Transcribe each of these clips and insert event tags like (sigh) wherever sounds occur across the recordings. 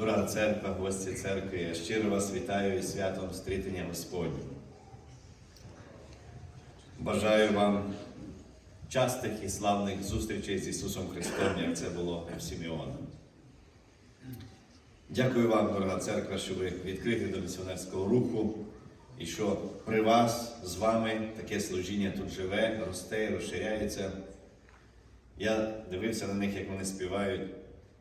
Дорога церква, гості церкви, я щиро вас вітаю із святом стрітення Господнім. Бажаю вам частих і славних зустрічей з Ісусом Христом, як це було у Сімеона. Дякую вам, дорога церква, що ви відкриті до місіонерського руху і що при вас з вами таке служіння тут живе, росте, розширяється. Я дивився на них, як вони співають,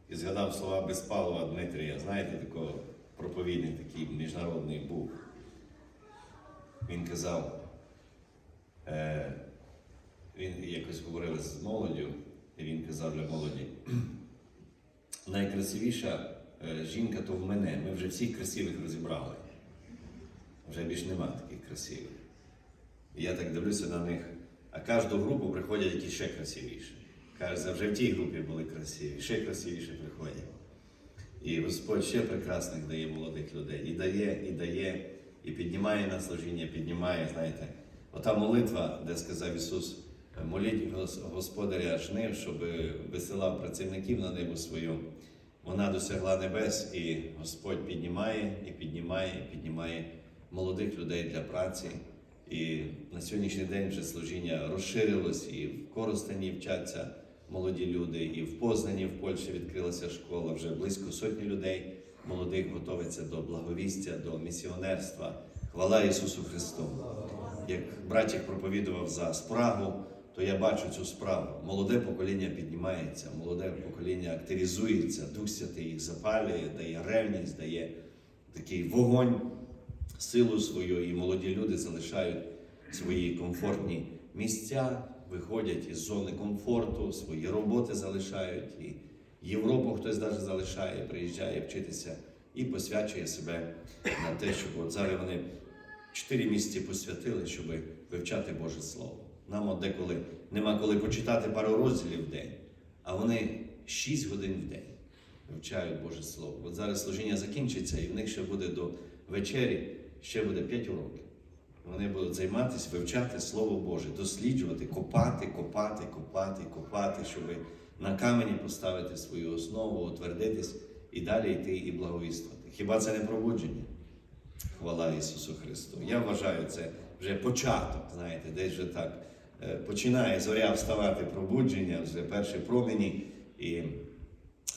і згадав слова Безпалова Дмитрія. Знаєте, такого проповідник такий міжнародний був. Він казав, е, він якось говорив з молоддю, і він казав для молоді, найкрасивіша е, жінка то в мене. Ми вже всіх красивих розібрали. Вже більш нема таких красивих. І я так дивлюся на них, а кожну групу приходять які ще красивіші. Каже, вже в тій групі були красиві, ще красивіше приходять. І Господь ще прекрасних дає молодих людей. І дає, і дає, і піднімає на служіння, піднімає, знаєте, ота молитва, де сказав Ісус, моліть Господаря жнив, щоб висилав працівників на небо свою. Вона досягла небес, і Господь піднімає, і піднімає, і піднімає молодих людей для праці. І на сьогоднішній день вже служіння розширилось, і в Коростені вчаться молоді люди, і в Познані в Польщі відкрилася школа. Вже близько сотні людей молодих готовиться до благовістя, до місіонерства. Хвала Ісусу Христу! Як братік проповідував за спрагу, то я бачу цю справу. Молоде покоління піднімається, молоде покоління активізується, Дух Святий їх запалює, дає ревність, дає такий вогонь силу свою, і молоді люди залишають свої комфортні місця, виходять із зони комфорту, свої роботи залишають, і Європу хтось навіть залишає, приїжджає вчитися і посвячує себе на те, щоб от зараз вони чотири місяці посвятили, щоб вивчати Боже Слово. Нам от деколи нема коли почитати пару розділів в день, а вони шість годин в день вивчають Боже Слово. От зараз служіння закінчиться, і в них ще буде до вечері, ще буде 5 уроків. Вони будуть займатися, вивчати Слово Боже, досліджувати, копати, копати, копати, копати, щоб на камені поставити свою основу, утвердитись і далі йти і благовіствувати. Хіба це не пробудження? Хвала Ісусу Христу. Я вважаю, це вже початок, знаєте, десь вже так е, починає зоря вставати пробудження, вже перші промені. І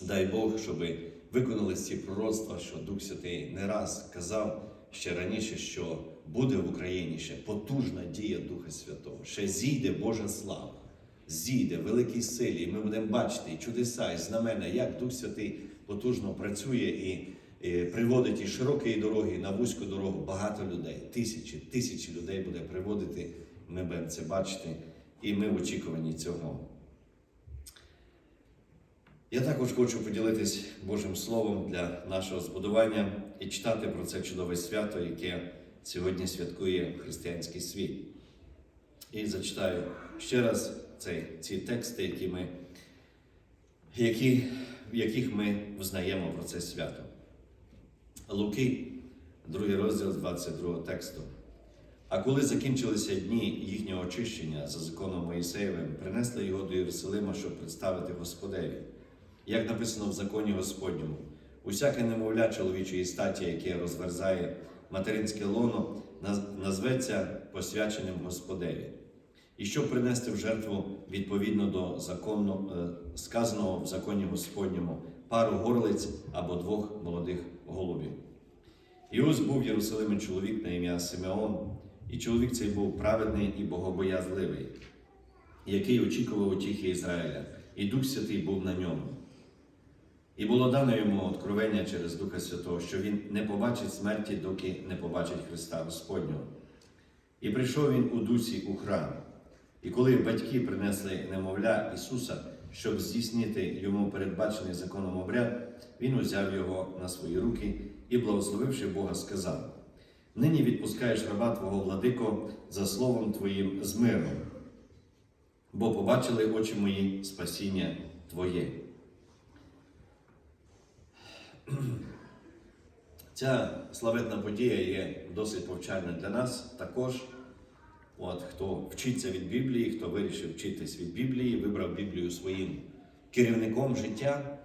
дай Бог, щоб виконались ці пророцтва, що Дух Святий не раз казав ще раніше, що буде в Україні ще потужна дія Духа Святого, ще зійде Божа слава, зійде великій силі, і ми будемо бачити чудеса, і знамена, як Дух Святий потужно працює і, і приводить і широкі дороги, і на вузьку дорогу багато людей, тисячі, тисячі людей буде приводити. Ми будемо це бачити, і ми в очікуванні цього. Я також хочу поділитись Божим Словом для нашого збудування і читати про це чудове свято, яке сьогодні святкує християнський світ. І зачитаю ще раз цей, ці тексти, які ми, які, в яких ми взнаємо про це свято. Луки, другий розділ 22 тексту. А коли закінчилися дні їхнього очищення за законом Моїсеєвим, принесли його до Єрусалима, щоб представити Господеві. Як написано в законі Господньому, усяке немовля чоловічої статі, яке розверзає материнське лоно, назветься посвяченим Господеві. І щоб принести в жертву відповідно до закону, е, сказаного в законі Господньому, пару горлиць або двох молодих голубів. І ось був в Єрусалимі чоловік на ім'я Симеон, і чоловік цей був праведний і богобоязливий, який очікував утіхи Ізраїля, і Дух Святий був на ньому. І було дано йому откровення через Духа Святого, що він не побачить смерті, доки не побачить Христа Господнього. І прийшов він у дусі у храм. І коли батьки принесли немовля Ісуса, щоб здійснити йому передбачений законом обряд, він узяв його на свої руки і, благословивши Бога, сказав: Нині відпускаєш раба Твого владико за словом Твоїм з миром, бо побачили очі мої спасіння Твоє. (clears throat) Ця славетна подія є досить повчальна для нас також. От, хто вчиться від Біблії, хто вирішив вчитись від Біблії, вибрав Біблію своїм керівником життя,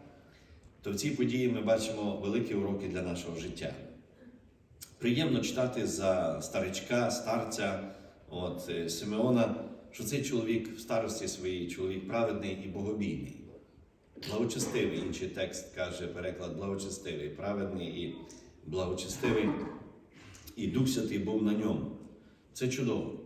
то в цій події ми бачимо великі уроки для нашого життя. Приємно читати за старичка, старця от, е, Симеона, що цей чоловік в старості своїй, чоловік праведний і богобійний. Благочестивий, інший текст каже, переклад благочестивий, праведний і благочестивий, і Дух Святий був на ньому. Це чудово.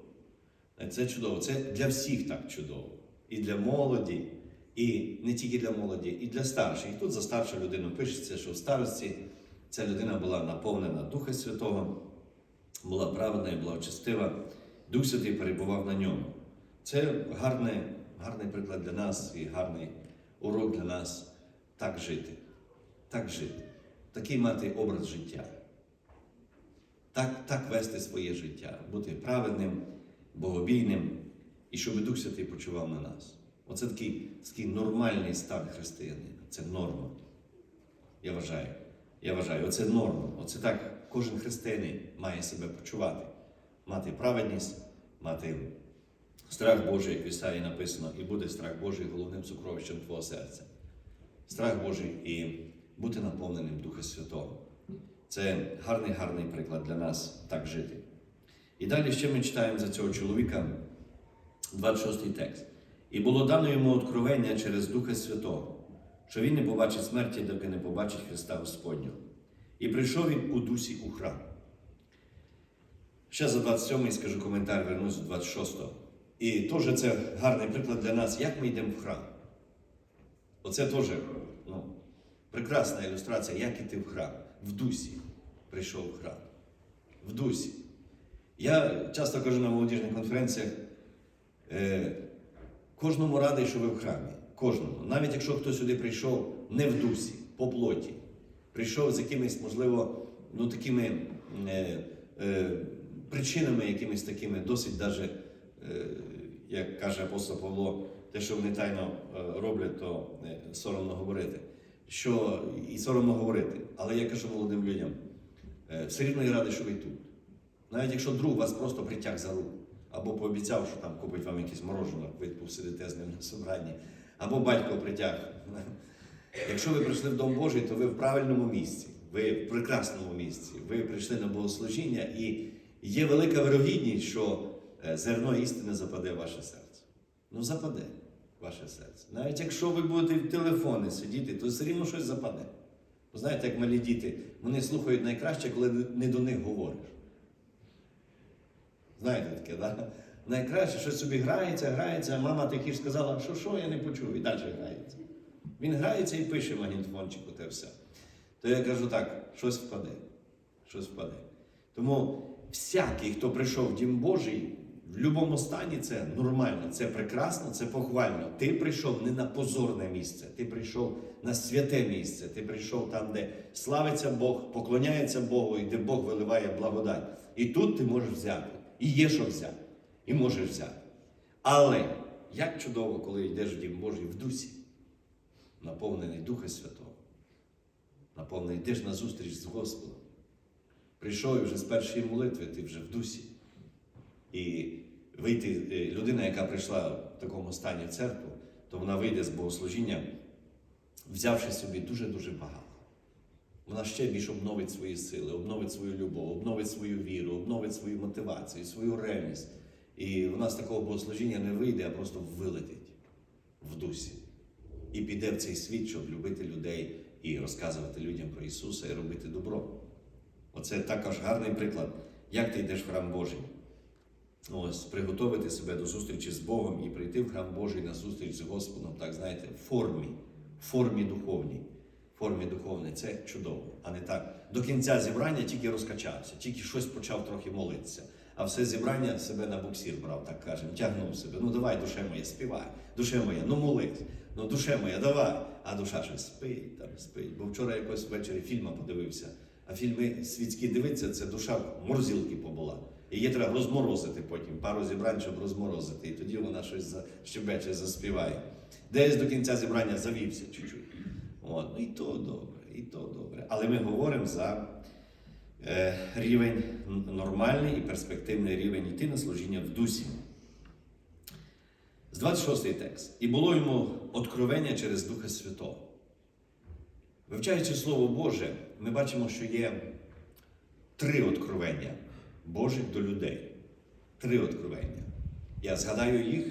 Це чудово. Це для всіх так чудово. І для молоді, і не тільки для молоді, і для старших. І тут за старшу людину пишеться, що в старості ця людина була наповнена Духа Святого, була праведна і благочестива. Дух Святий перебував на ньому. Це гарний, гарний приклад для нас і гарний урок для нас так жити. Так жити. Такий мати образ життя. Так, так вести своє життя, бути праведним, богобійним, і щоб Дух Святий почував на нас. Оце такий, такий нормальний стан християнина. Це норма. Я вважаю. Я вважаю, оце норма. Оце так кожен християнин має себе почувати. Мати праведність, мати страх Божий, як в Ісаї написано, і буде страх Божий головним сукровищем твого серця. Страх Божий і бути наповненим Духа Святого. Це гарний, гарний приклад для нас так жити. І далі ще ми читаємо за цього чоловіка 26 текст. І було дано йому откровення через Духа Святого, що він не побачить смерті, доки не побачить Христа Господнього. І прийшов він у дусі у храм. Ще за 27 скажу коментар, вернусь до 26-го. І теж це гарний приклад для нас, як ми йдемо в храм. Оце теж ну, прекрасна ілюстрація, як іти в храм. В дусі прийшов в храм. В дусі. Я часто кажу на молодіжних конференціях, е, кожному радий, що ви в храмі. Кожному. Навіть якщо хтось сюди прийшов не в дусі, по плоті, прийшов з якимись, можливо, ну, такими е, е, причинами, якимись такими, досить даже, як каже апостол Павло, те, що вони тайно е, роблять, то е, соромно говорити. Що і соромно говорити. Але я кажу молодим людям, е, все рівно я радий, що ви тут. Навіть якщо друг вас просто притяг за руку, або пообіцяв, що там купить вам якесь морожене, ви посидите з ним на собранні, або батько притяг. (laughs) Якщо ви прийшли в Дом Божий, то ви в правильному місці, ви в прекрасному місці, ви прийшли на богослужіння, і є велика вирогідність, що е, зерно істини западе в ваше серце. Ну, западе ваше серце. Навіть якщо ви будете в телефоні сидіти, то все рівно щось западе. Ви знаєте, як малі діти, вони слухають найкраще, коли не до них говориш. Знаєте таке, да? Найкраще, що собі грається, грається, а мама таки ж сказала, що що, я не почув, і далі грається. Він грається і пише магнітофончику те все. То я кажу так, щось впаде. Щось впаде. Тому всякий, хто прийшов в Дім Божий, в будь-якому стані це нормально, це прекрасно, це похвально. Ти прийшов не на позорне місце, ти прийшов на святе місце, ти прийшов там, де славиться Бог, поклоняється Богу, і де Бог виливає благодать. І тут ти можеш взяти. І є що взяти. І можеш взяти. Але як чудово, коли йдеш в Дім Божий в дусі, наповнений Духа Святого, наповнений йдеш на зустріч з Господом. Прийшов і вже з першої молитви, ти вже в дусі. І вийти, е, людина, яка прийшла в такому стані в церкву, то вона вийде з богослужіння, взявши собі дуже-дуже багато. Вона ще більше обновить свої сили, обновить свою любов, обновить свою віру, обновить свою мотивацію, свою ревність. І вона з такого богослужіння не вийде, а просто вилетить в дусі. І піде в цей світ, щоб любити людей і розказувати людям про Ісуса і робити добро. Оце також гарний приклад, як ти йдеш в храм Божий. Ось, приготувати себе до зустрічі з Богом і прийти в храм Божий на зустріч з Господом, так знаєте, в формі, в формі духовній. Формі духовній це чудово, а не так. До кінця зібрання тільки розкачався, тільки щось почав трохи молитися. А все зібрання себе на буксір брав, так кажемо, тягнув себе. Ну давай, душе моє, співай, душе моя, ну молись, ну душе моя, давай. А душа щось спить, там спить. Бо вчора якось ввечері фільма подивився. А фільми світські дивиться, це душа в морзилки побула. Її треба розморозити потім, пару зібрань, щоб розморозити. І тоді вона щось щебече, заспіває. Десь до кінця зібрання завівся чуть-чуть. От. Ну і то добре, і то добре. Але ми говоримо за е, рівень нормальний і перспективний рівень йти на служіння в дусі. З 26 текст. І було йому откровення через Духа Святого. Вивчаючи Слово Боже, ми бачимо, що є три откровення Божих до людей. Три откровення. Я згадаю їх,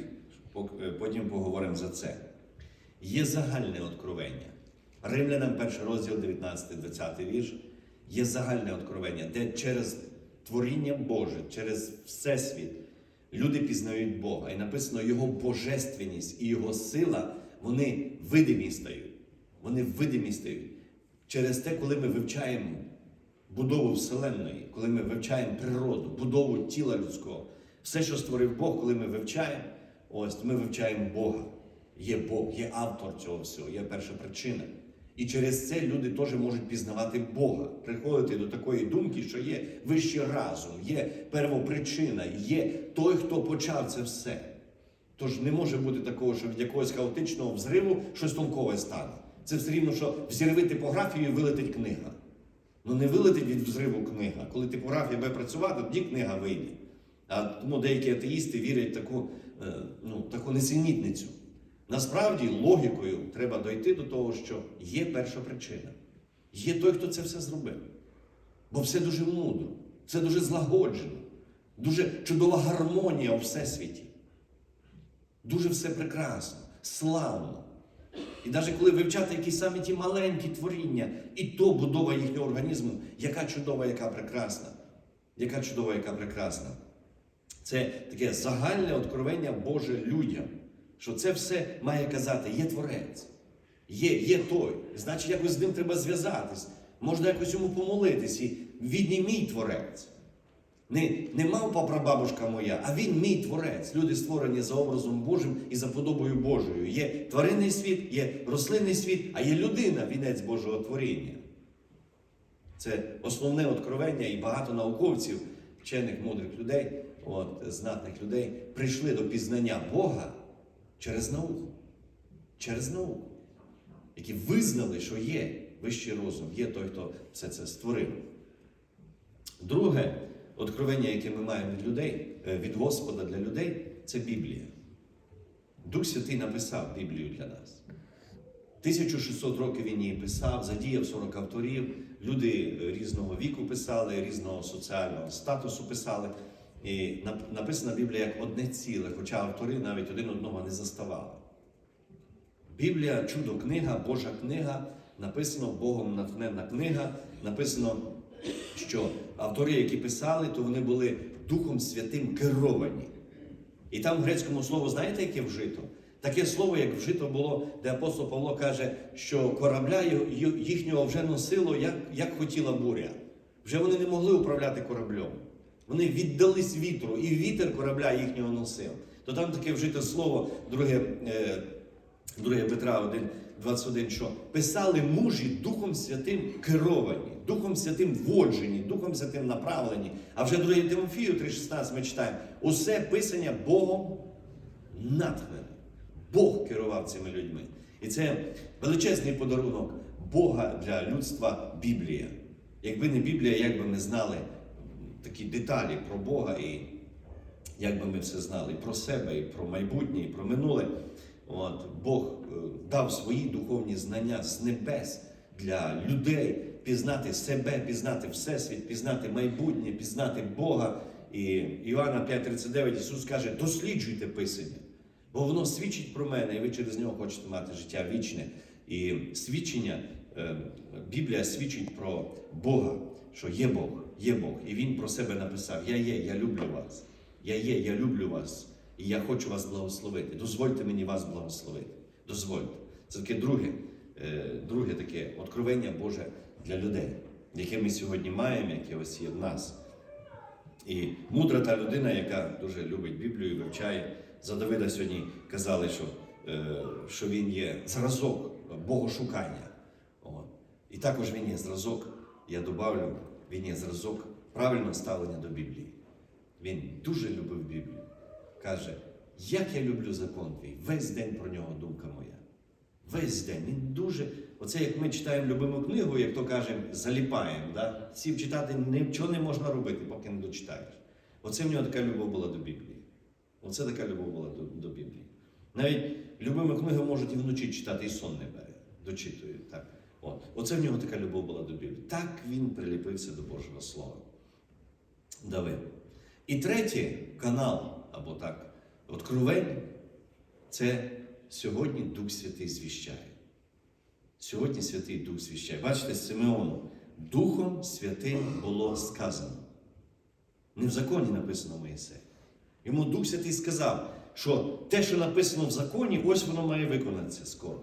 е, потім поговоримо за це. Є загальне откровення. Римлянам, перший розділ, 19-20 вірш. Є загальне откровення, де через творіння Боже, через Всесвіт люди пізнають Бога. І написано Його божественність і Його сила, вони видимі стають. Вони видимі стають. Через те, коли ми вивчаємо будову Вселенної, коли ми вивчаємо природу, будову тіла людського, все, що створив Бог, коли ми вивчаємо, ось ми вивчаємо Бога. Є Бог, є автор цього всього, є перша причина. І через це люди теж можуть пізнавати Бога, приходити до такої думки, що є вищий разум, є первопричина, є той, хто почав це все. Тож не може бути такого, що від якогось хаотичного взриву щось толкове стане. Це все рівно, що взірви типографію і вилетить книга. Ну не вилетить від взриву книга. Коли типографія буде працювати, тоді книга вийде. А тому деякі атеїсти вірять в таку, е, ну, таку несенітницю. Насправді, логікою треба дойти до того, що є перша причина. Є той, хто це все зробив. Бо все дуже мудро, все дуже злагоджено, дуже чудова гармонія у всесвіті. Дуже все прекрасно, славно. І навіть коли вивчати якісь самі ті маленькі творіння, і то будова їхнього організму, яка чудова, яка прекрасна. Яка чудова, яка прекрасна. Це таке загальне откровення Боже людям, що це все має казати, є творець, є, є той. Значить, якось з ним треба зв'язатись, можна якось йому помолитись. І він мій творець. Не, не мавпа прабабушка моя, а він мій творець. Люди створені за образом Божим і за подобою Божою. Є тваринний світ, є рослинний світ, а є людина, вінець Божого творіння. Це основне откровення, і багато науковців, вчених мудрих людей, от, знатних людей, прийшли до пізнання Бога через науку. Через науку. Які визнали, що є вищий розум, є той, хто все це створив. Друге откровення, яке ми маємо від людей, е, від Господа для людей, це Біблія. Дух Святий написав Біблію для нас. 1600 років він її писав, задіяв 40 авторів. Люди е, різного віку писали, різного соціального статусу писали. І написана Біблія як одне ціле, хоча автори навіть один одного не заставали. Біблія чудо книга, Божа книга, написано Богом натхненна книга, написано, що автори, які писали, то вони були Духом Святим керовані. І там в грецькому слово, знаєте, яке вжито? Таке слово, як вжито було, де апостол Павло каже, що корабля їхнього вже носило, як, як хотіла буря. Вже вони не могли управляти кораблем. Вони віддались вітру, і вітер корабля їхнього носив. То там таке вжите слово, друге, е, друге Петра 1, 21, що писали мужі Духом Святим керовані, Духом Святим воджені, Духом Святим направлені. А вже 2 Тимофію 3,16 ми читаємо, усе писання Богом натхнене. Бог керував цими людьми. І це величезний подарунок Бога для людства Біблія. Якби не Біблія, як би ми знали такі деталі про Бога, і як би ми все знали і про себе, і про майбутнє, і про минуле. От, Бог е, дав свої духовні знання з небес для людей пізнати себе, пізнати Всесвіт, пізнати майбутнє, пізнати Бога. І Іоанна 5:39 Ісус каже: досліджуйте Писання, бо воно свідчить про мене, і ви через нього хочете мати життя вічне. І свідчення, е, Біблія свідчить про Бога, що є Бог, є Бог. І Він про себе написав: Я є, я люблю вас. Я є, я люблю вас. І я хочу вас благословити. Дозвольте мені вас благословити. Дозвольте. Це таке друге, е, друге таке откровення Боже для людей, яке ми сьогодні маємо, яке ось є в нас. І мудра та людина, яка дуже любить Біблію вивчає, за Давида сьогодні казали, що, е, що він є зразок богошукання. От. І також він є зразок, я добавлю, він є зразок правильного ставлення до Біблії. Він дуже любив Біблію. Каже, як я люблю закон твій, весь день про нього думка моя. Весь день. Він дуже. Оце як ми читаємо любиму книгу, як то кажемо, заліпаємо. Да? Сів читати нічого не можна робити, поки не дочитаєш. Оце в нього така любов була до Біблії. Оце така любов була до, до Біблії. Навіть любиму книгу можуть і вночі читати, і сон не бере. Дочитують так. От. Оце в нього така любов була до Біблії. Так він приліпився до Божого Слова. Давид. І третій канал, або так, откровення, це сьогодні Дух Святий звіщає. Сьогодні Святий Дух звіщає. Бачите, Симеону, Духом Святим було сказано. Не в законі написано Моїсей. Йому Дух Святий сказав, що те, що написано в законі, ось воно має виконатися скоро.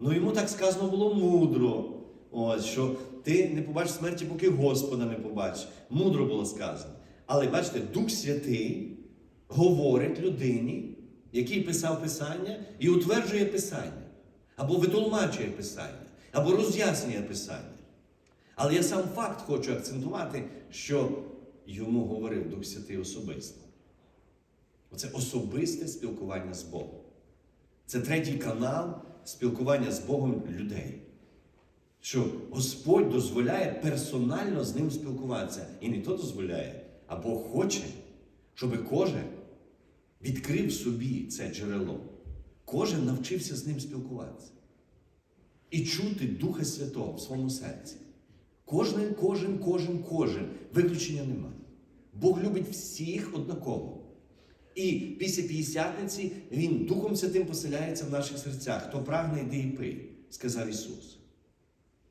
Ну йому так сказано було мудро. Ось, що ти не побачиш смерті, поки Господа не побачиш. Мудро було сказано. Але бачите, Дух Святий говорить людині, який писав Писання, і утверджує Писання, або витолмачує Писання, або роз'яснює Писання. Але я сам факт хочу акцентувати, що йому говорив Дух Святий особисто. Оце особисте спілкування з Богом. Це третій канал спілкування з Богом людей. Що Господь дозволяє персонально з ним спілкуватися. І не то дозволяє, а Бог хоче, щоб кожен відкрив собі це джерело. Кожен навчився з ним спілкуватися. І чути Духа Святого в своєму серці. Кожен, кожен, кожен, кожен. Виключення немає. Бог любить всіх однаково. І після п'ятдесятниці Він Духом Святим поселяється в наших серцях. Хто прагне, йди і пий, сказав Ісус.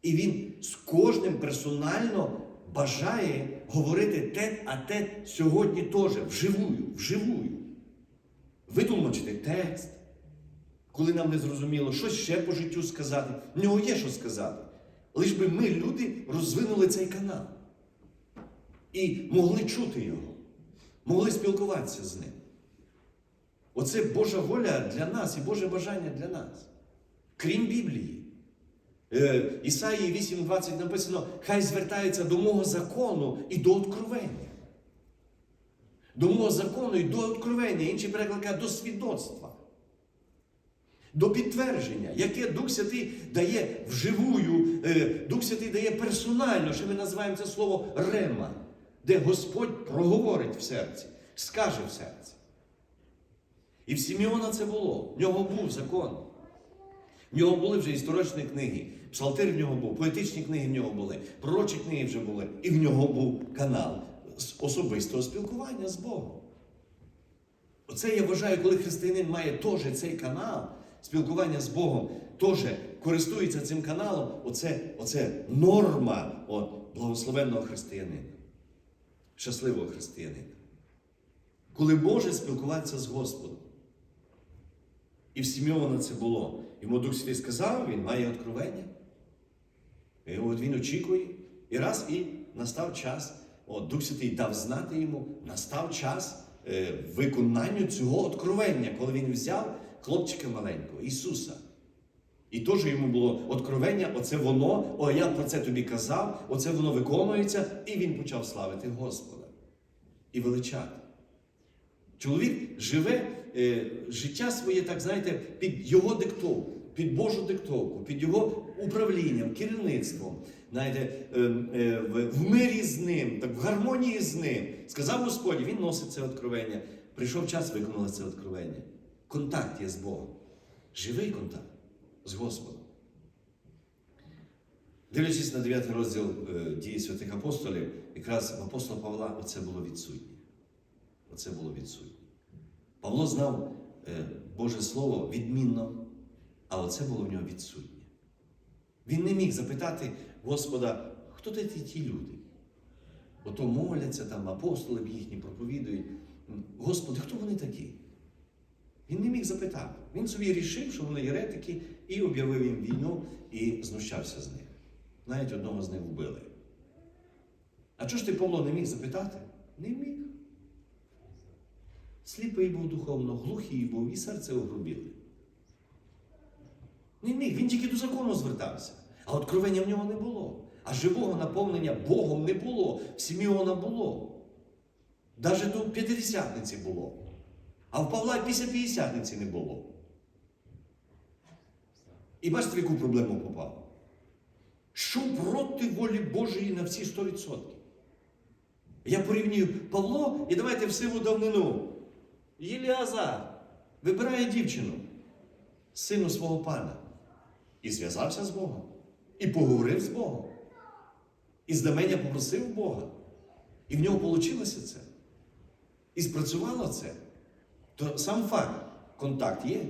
І Він з кожним персонально бажає говорити те, а те сьогодні теж, вживую, вживую. Витлумачити текст, коли нам не зрозуміло, що ще по життю сказати. В нього є що сказати. Лиш би ми, люди, розвинули цей канал. І могли чути його, могли спілкуватися з ним. Оце Божа воля для нас і Боже бажання для нас. Крім Біблії. Е, Ісаїї 8.20 написано, хай звертається до мого закону і до откровення. До мого закону і до откровення. Інші переклад до свідоцтва. До підтвердження, яке Дух Святий дає вживую, е, Дух Святий дає персонально, що ми називаємо це слово рема, де Господь проговорить в серці, скаже в серці. І в Сімеона це було. В нього був закон. В нього були вже історичні книги. Псалтир в нього був, поетичні книги в нього були, пророчі книги вже були. І в нього був канал особистого спілкування з Богом. Оце я вважаю, коли християнин має теж цей канал спілкування з Богом, теж користується цим каналом, оце, оце норма от, благословенного християнина, щасливого християнина. Коли може спілкуватися з Господом. І в Сімеона це було. Йому Дух Святий сказав, він має откровення. І от він очікує. І раз і настав час. От, Дух Святий дав знати йому, настав час е, виконанню цього откровення, коли він взяв хлопчика маленького, Ісуса. І теж йому було откровення, оце воно, о, я про це тобі казав, оце воно виконується, і він почав славити Господа і величати. Чоловік живе е, життя своє, так знаєте, під його диктовку, під Божу диктовку, під його управлінням, керівництвом, знаєте, е, е, в, мирі з ним, так в гармонії з ним. Сказав Господь, він носить це откровення. Прийшов час, виконали це откровення. Контакт є з Богом. Живий контакт з Господом. Дивлячись на 9 розділ е, дії святих апостолів, якраз в апостола Павла оце було відсутнє. Оце було відсутнє. Павло знав е, Боже Слово відмінно, а оце було в нього відсутнє. Він не міг запитати Господа, хто ти ті люди? Ото моляться, там апостоли їхні проповідують. Господи, хто вони такі? Він не міг запитати. Він собі рішив, що вони єретики, і об'явив їм війну і знущався з них. Навіть одного з них вбили. А чого ж ти, Павло, не міг запитати? Не міг. Сліпий був духовно, глухий був і серце огрубіле. Не міг, він тільки до закону звертався, а откровення в нього не було. А живого наповнення Богом не було, в Сімеона було. Навіть до п'ятидесятниці було. А в Павла після п'ятдесятниці не було. І бачите, в яку проблему попав? Що проти волі Божої на всі 100%? Я порівнюю Павло і давайте в сиву давнину. Єліазар вибирає дівчину, сину свого пана, і зв'язався з Богом. і поговорив з Богом. І знамення попросив Бога. І в нього вийшло це. І спрацювало це. То сам факт, контакт є.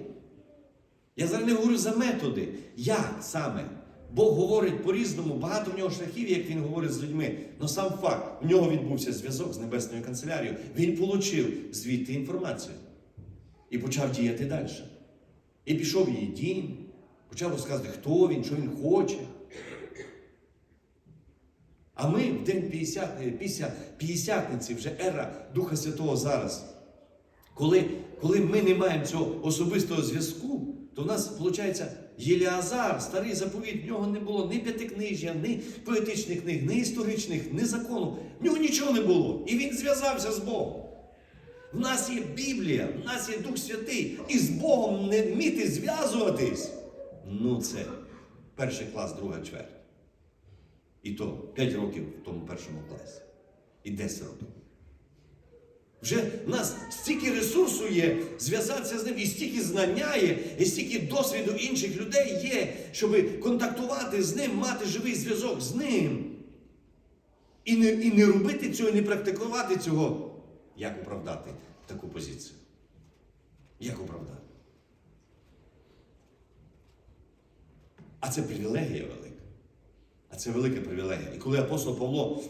Я зараз не говорю за методи. Як саме? Бог говорить по-різному, багато в нього шляхів, як він говорить з людьми. Але сам факт, в нього відбувся зв'язок з Небесною канцелярією. Він отримав звідти інформацію і почав діяти далі. І пішов в її дім, почав розказувати, хто він, що він хоче. А ми в день 50, е, після П'ятдесятниці, вже ера Духа Святого зараз. Коли, коли ми не маємо цього особистого зв'язку, то в нас виходить Єліазар, старий заповіт, в нього не було ні п'ятикнижжя, ні поетичних книг, ні історичних, ні закону. В нього нічого не було. І він зв'язався з Богом. В нас є Біблія, в нас є Дух Святий, і з Богом не вміти зв'язуватись. Ну, це перший клас, друга чверть. І то 5 років в тому першому класі. І 10 років. Вже в нас стільки ресурсу є зв'язатися з ним, і стільки знання є, і стільки досвіду інших людей є, щоб контактувати з ним, мати живий зв'язок з ним. І не, і не робити цього, і не практикувати цього. Як оправдати таку позицію? Як оправдати? А це привілегія велика. А це велика привілегія. І коли апостол Павло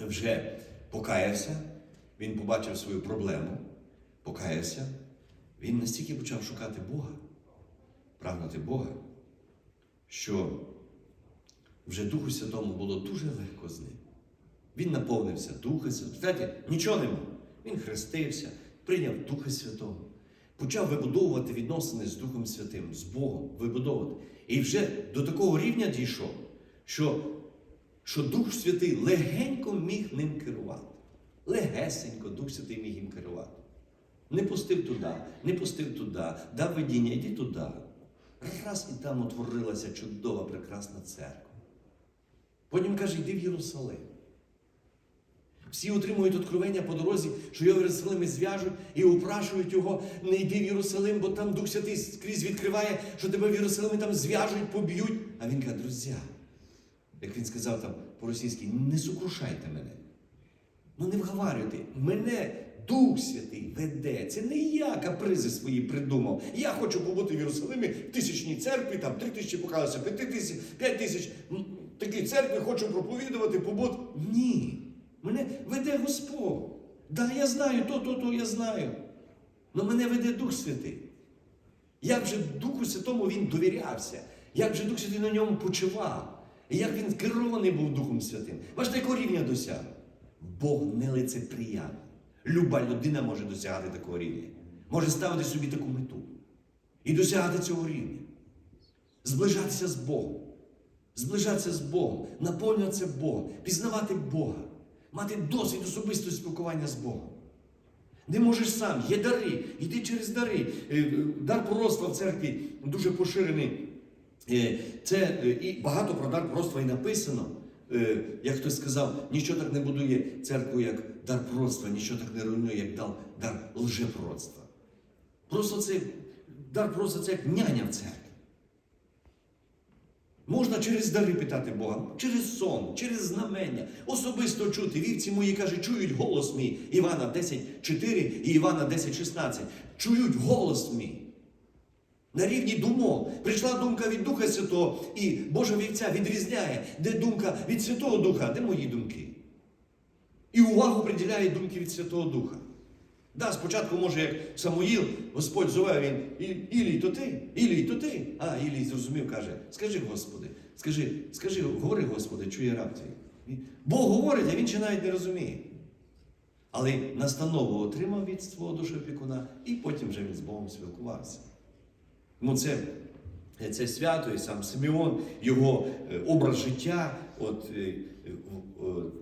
вже покаявся, він побачив свою проблему, покаявся, він настільки почав шукати Бога, прагнути Бога, що вже Духу Святому було дуже легко з ним. Він наповнився Духа Святого. Знаєте, нічого нема. Він хрестився, прийняв Духа Святого, почав вибудовувати відносини з Духом Святим, з Богом, вибудовувати. І вже до такого рівня дійшов, що, що Дух Святий легенько міг ним керувати. Легесенько Дух Святий міг їм керувати. Не пустив туди, не пустив туди, дав видіння, йди туди. Раз і там утворилася чудова, прекрасна церква. Потім каже, йди в Єрусалим. Всі отримують откровення по дорозі, що його в Єрусалимі зв'яжуть і упрашують його, не йди в Єрусалим, бо там Дух Святий скрізь відкриває, що тебе в Єрусалимі там зв'яжуть, поб'ють. А він каже, друзі, як він сказав там по-російськи, не сукрушайте мене. Ну не вговарюйте, мене Дух Святий веде. Це не я капризи свої придумав. Я хочу побути в Єрусалимі в тисячній церкві, там три тисячі покалося, п'яти тисяч, п'ять тисяч. М, Такій церкві хочу проповідувати, побути. Ні. Мене веде Господь. Да, я знаю, то, то, то я знаю. Але мене веде Дух Святий. Як же Духу Святому він довірявся, як же Дух Святий на ньому почував, і як він керований був Духом Святим. Бачите, якого рівня досяг? Бог не лицеприятний. Люба людина може досягати такого рівня. Може ставити собі таку мету. І досягати цього рівня. Зближатися з Богом. Зближатися з Богом, наповнюватися Богом, пізнавати Бога, мати досвід особистого спілкування з Богом. Не можеш сам, є дари, йди через дари. Е, е, Дар пророцтва в церкві дуже поширений. Е, Це і багато про дар пророцтва і написано. Як хтось сказав, нічого так не будує церкву, як дар пророцтва, нічого так не руйнує, як дар, дар лжепророцтва. Просто це дар пророцтва це як няня в церкві. Можна через дари питати Бога, через сон, через знамення, особисто чути. Вівці мої каже, чують голос мій. Івана 10.4 і Івана 10.16. Чують голос мій. На рівні думок. Прийшла думка від Духа Святого, і Божа вівця відрізняє, де думка від Святого Духа, де мої думки. І увагу приділяє думки від Святого Духа. Да, спочатку, може, як Самуїл, Господь зове він, Ілій, то ти, Ілій, то ти. А Ілій зрозумів, каже, скажи, Господи, скажи, скажи, говори, Господи, чує раб твій. Бог говорить, а він ще навіть не розуміє. Але настанову отримав від свого душопікуна, і потім вже він з Богом спілкувався. Ну, це, це свято, і сам Симеон, його е, образ життя, от, е, е,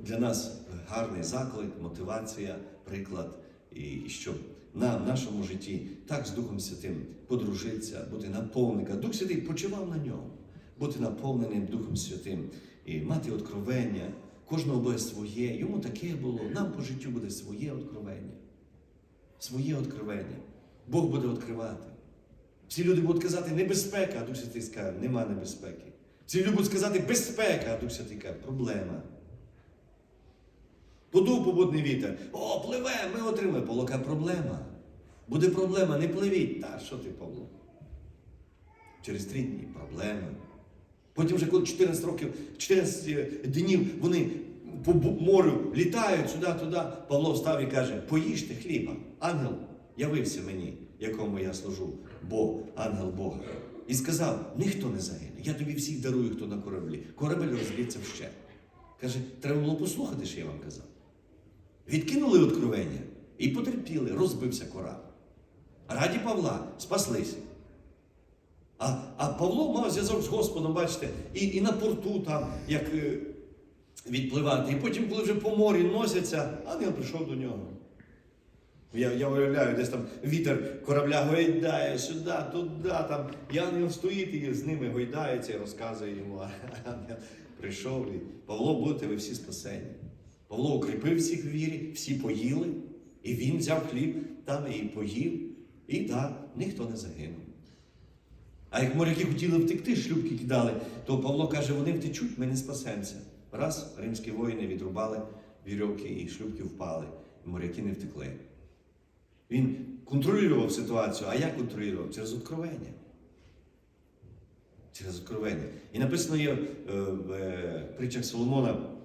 для нас гарний заклик, мотивація, приклад, і, щоб на нашому житті так з Духом Святим подружитися, бути наповненим. Дух Святий почивав на ньому, бути наповненим Духом Святим і мати откровення. Кожного буде своє, йому таке було, нам по життю буде своє откровення. Своє откровення. Бог буде відкривати. Всі люди будуть казати небезпека, а Дух Святий скаже, нема небезпеки. Ці люблять сказати безпека, а Дух Святий каже, проблема. Подув побудний вітер. О, пливе, ми отримали. Павло каже, проблема. Буде проблема, не пливіть. Та що ти, Павло? Через три дні проблема. Потім вже коли 14 років, 14 днів вони по морю літають сюди-туди. Павло встав і каже: поїжте хліба. Ангел явився мені, якому я служу, бо ангел Бога. І сказав: ніхто не загине. Я тобі всіх дарую, хто на кораблі. Корабель розб'ється вщент. Каже, треба було послухати, що я вам казав. Відкинули откровення і потерпіли, розбився корабль. Раді Павла спаслися. А, а Павло мав зв'язок з Господом, бачите, і, і на порту там, як е, відпливати. І потім, коли вже по морі носяться, ангел прийшов до нього. Я, я уявляю, десь там вітер корабля гойдає сюди, туди, там. І ангел стоїть і з ними гойдається і розказує йому. Ангел прийшов і Павло, будете ви всі спасені. Павло укріпив всіх в вірі, всі поїли, і він взяв хліб там і поїв. І так, ніхто не загинув. А як моряки хотіли втекти, шлюбки кидали, то Павло каже, вони втечуть, ми не спасемося. Раз римські воїни відрубали вірьовки і шлюбки впали, і моряки не втекли. Він контролював ситуацію, а як контролював? Через откровення. Через откровення. І написано є е, в е, притчах Соломона,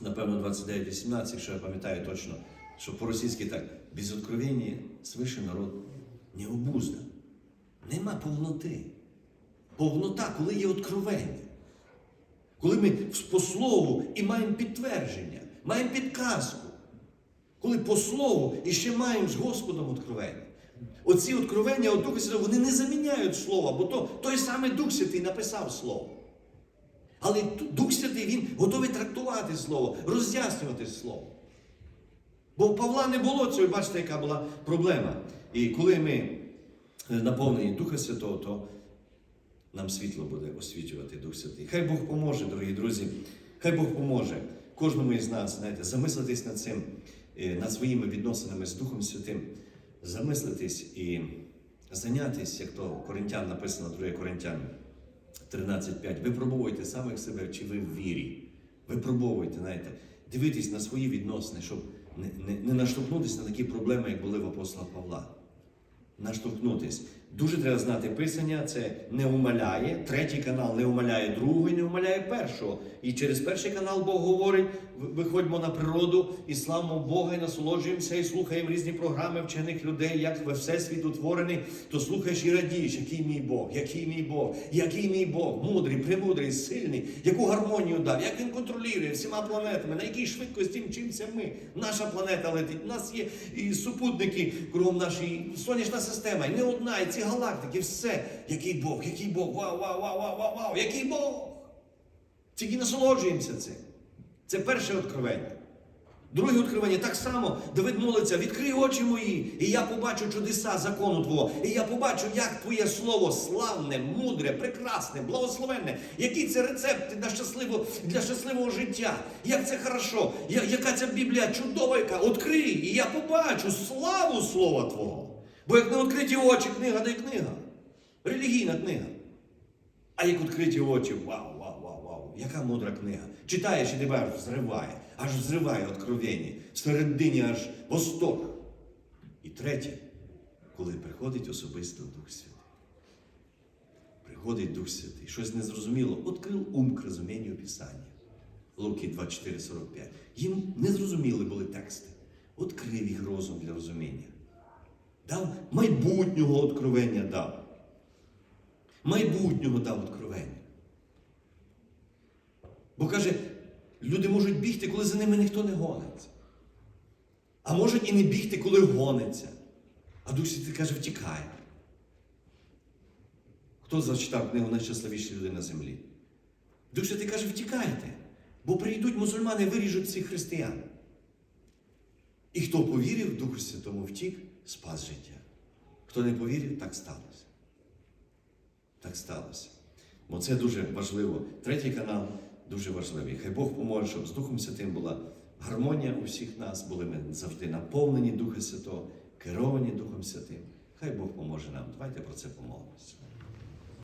напевно, 29-18, якщо я пам'ятаю точно, що по-російськи так, без откровення свише народ не обузда. Нема повноти. Повнота, коли є откровення. Коли ми по слову і маємо підтвердження, маємо підказку. Коли по слову і ще маємо з Господом откровення. Оці откровення от Духа Святого, вони не заміняють слова, бо то той самий Дух Святий написав слово. Але Дух Святий він готовий трактувати слово, роз'яснювати слово. Бо у Павла не було цього, бачите, яка була проблема. І коли ми е, наповнені Духа Святого, то нам світло буде освічувати Дух Святий. Хай Бог поможе, дорогі друзі. Хай Бог поможе кожному із нас, знаєте, замислитись над цим, е, над своїми відносинами з Духом Святим, замислитись і зайнятися, як то Коринтян написано, 2 Коринтян 13.5. Випробовуйте самих себе, чи ви в вірі. Випробовуйте, знаєте, дивитесь на свої відносини, щоб не, не, не наштовхнутися на такі проблеми, як були в апостола Павла наштовхнутись. Дуже треба знати писання, це не умаляє. Третій канал не умаляє другого і не умаляє першого. І через перший канал Бог говорить: виходьмо на природу і славимо Бога, і насолоджуємося, і слухаємо різні програми вчених людей, як весь всесвіт утворений, то слухаєш і радієш, який мій Бог, який мій Бог, який мій Бог, мудрий, премудрий, сильний, яку гармонію дав, як він контролює всіма планетами, на якій швидкості мчимося ми. Наша планета летить. У нас є і супутники кругом нашої сонячна система, і не одна, і ці галактики, все. Який Бог, який Бог, вау, вау, вау, вау, вау, вау, який Бог! Тільки насолоджуємося цим. Це перше откровення. Друге откровення так само Давид молиться, відкрий очі мої, і я побачу чудеса закону Твого. І я побачу, як Твоє слово славне, мудре, прекрасне, благословенне. Які це рецепти для щасливого, для щасливого життя. Як це хорошо, яка ця Біблія чудова, яка відкрий, і я побачу славу Слова Твого. Бо як не відкриті очі, книга й книга. Релігійна книга. А як відкриті очі, вау, вау, вау, вау, яка мудра книга. Читаєш і тебе аж взриває, аж взриває откровення. Всередині аж восторг. І третє, коли приходить особисто Дух Святий. Приходить Дух Святий, щось незрозуміло, відкрив ум к розумінню Писання. Луки 24,45. Їм незрозуміли були тексти. Відкрив їх розум для розуміння. Дав майбутнього откровення дав майбутнього дав откровення. Бо каже, люди можуть бігти, коли за ними ніхто не гониться. А можуть і не бігти, коли гониться. А Дух Святий каже, втікай. Хто зачитав книгу найщасливіші люди на землі? Дух Святий каже, втікайте, бо прийдуть мусульмани і виріжуть всіх християн. І хто повірив Духу Святому втік, спас життя. Хто не повірив, так сталося. Так сталося. Бо це дуже важливо. Третій канал дуже важливий. Хай Бог поможе, щоб з Духом Святим була гармонія у всіх нас, були ми завжди наповнені Духа Святого, керовані Духом Святим. Хай Бог поможе нам. Давайте про це помолимося.